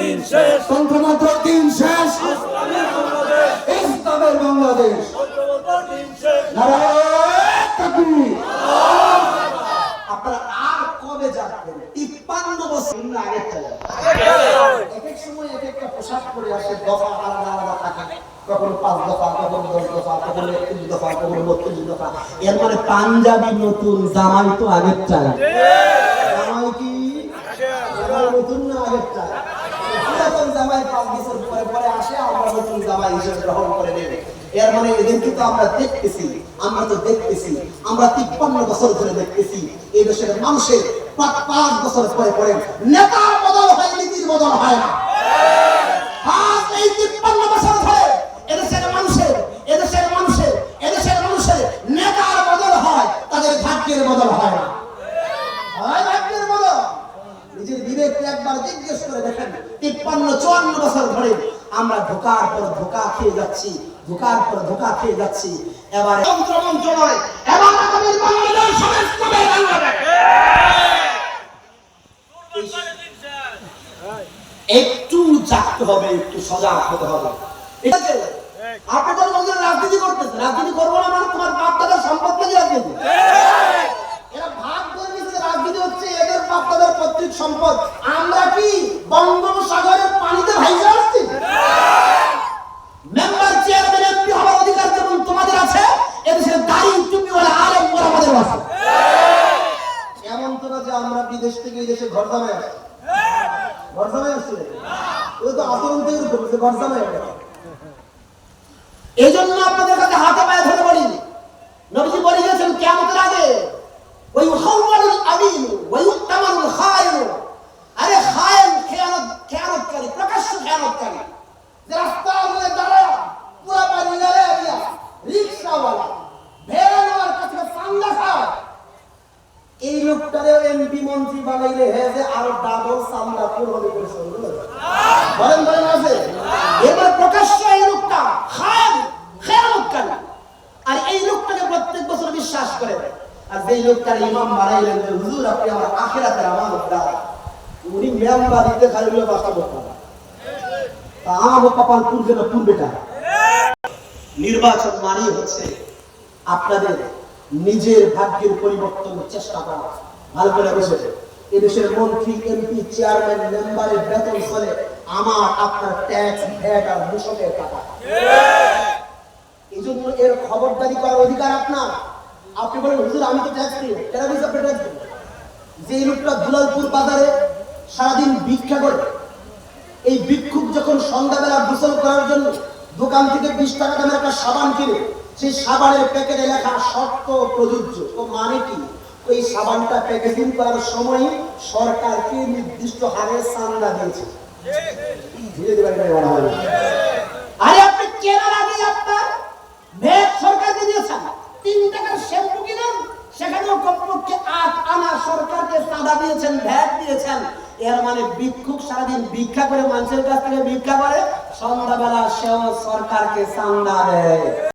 দিন শেষ। তন্ত্রমন্ত্র দিন শেষ। ইসলামের বাংলাদেশ। আপনারা আর কবে যাবেন? তিপ্পান্ন বছর চাই এক এক সময় এক একটা পোশাক পরে আসে দফা আলাদা আলাদা থাকে। কখনো পাঁচ দফা কখনো দশ দফা কখনো একত্রিশ দফা কখনো বত্রিশ দফা। এর মানে পাঞ্জাবি নতুন জামাই তো আগের চাই। জামাই কি? জামাই নতুন না আগের চাই? পুরাতন জামাই পাঁচ পরে পরে আসে, আমরা নতুন জামাই হিসেবে গ্রহণ করে নেবে এর মানে এদেরকে তো আমরা দেখতেছি, আমরা তো দেখতেছি, আমরা তিপ্পান্ন বছর ধরে দেখতেছি, এই দেশের মানুষের পাঁচ বছর পরে পরে নেতার বদল হয়, নীতির বদল হয় না। এদেশের মানুষের এদেশের মানুষের এদেশের মানুষের নেতার বদল হয়, তাদের ভাগ্যের বদল হয় না। হয় নিজের বিবেককে একবার জিজ্ঞেস করে দেখেন, তিপ্পান্ন, চুয়ান্ন বছর ধরে আমরা ধোকার পর ধোকা খেয়ে যাচ্ছি, ধোকার পর ধোকা খেয়ে যাচ্ছি। এবার যন্ত্র একটু জাগতে হবে, একটু সজাগ হতে হবে। ঠিক আছে? আপনি তো রাজনীতি করতেছেন, রাজনীতি করব না মানে তোমার বাপ দাদার সম্পদ রাজনীতি আসছি তো থেকে ঘর এই জন্য আপনাদের কাছে হাতে পায়ে ধরে বলি নবীজি বলে গেছেন কেমতের আগে ওই হাওয়ালুল আমিন ওই উত্তামানুল খায়ন আরে খায়ন খেয়ানত খেয়ানতকারী প্রকাশ্য খেয়ানতকারী যে রাস্তার মধ্যে দাঁড়ায় পুরা পানি গেলে দিয়া রিক্সাওয়ালা ভেড়া নেওয়ার কাছে চান্দা খায় এই লোকটারে এমপি মন্ত্রী হে যে আরও ডাবল পূরণ করে শুরু বলেন বলেন আছে এবার প্রকাশ্য এই লোকটা খায় খেয়ানতকারী আর এই লোকটাকে প্রত্যেক বছর বিশ্বাস করে। আর যেই লোকটার ইমাম বানাইলেন যে, হুজুর, আপনি আমার আখেরাতের আমার উনি মেম্বার দিতে খালি হলো বাসা করতাম তা আমার কপাল পুরবে না পুরবেটা নির্বাচন মানেই হচ্ছে আপনাদের নিজের ভাগ্যের পরিবর্তনের চেষ্টা করা। ভালো করে বুঝে এদেশের মন্ত্রী, এমপি, চেয়ারম্যান, মেম্বারের বেতন চলে আমার, আপনার ট্যাক্স ভ্যাট আর মূসকের টাকা। এই জন্য এর খবরদারি করার অধিকার আপনার। আপনি বলেন, হুজুর, আমি তো ট্যাক্স দিই কেন আপনি ট্যাক্স যে লোকটা দুলালপুর বাজারে সারাদিন ভিক্ষা করে, এই ভিক্ষুক যখন সন্ধ্যাবেলা গোসল করার জন্য দোকান থেকে বিশ টাকা দামের একটা সাবান কিনে, সেই সাবানের প্যাকেটে লেখা শর্ত প্রযোজ্য। ও মানে কি? ওই সাবানটা প্যাকেজিং করার সময় সরকারকে নির্দিষ্ট হারে চান্দা দিয়েছে? এর মানে ভিক্ষা করে মানুষের কাছ থেকে ভিক্ষা করে, সন্ধ্যাবেলা সেও সরকারকে চান্দা দেয়।